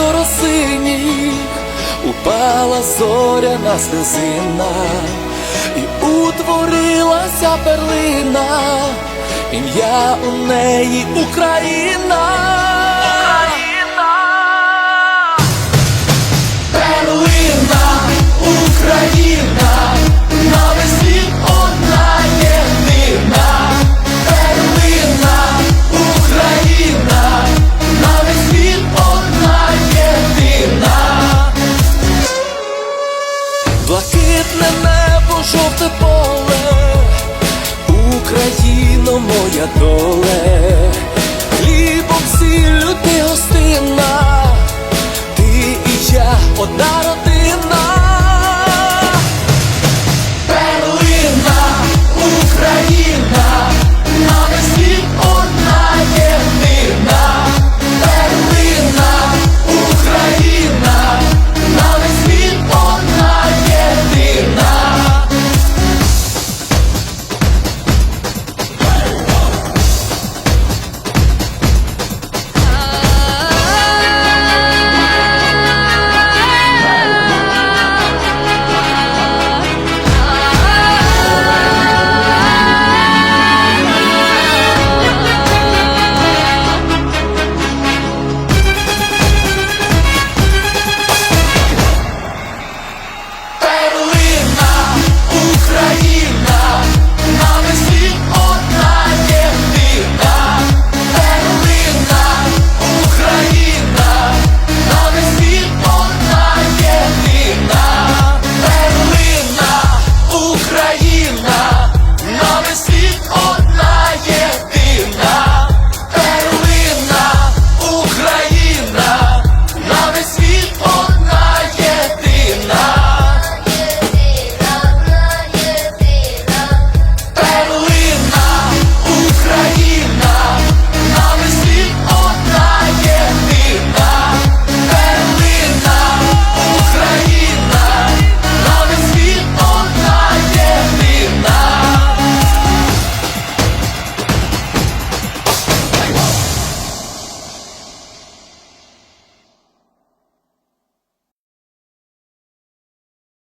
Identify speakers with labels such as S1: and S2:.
S1: зоро синіх упала зоряна слезина, і утворилася перлина, ім'я у неї Україна. Моя доле, хлібом сіллю ти гостина, ти і я одна родина.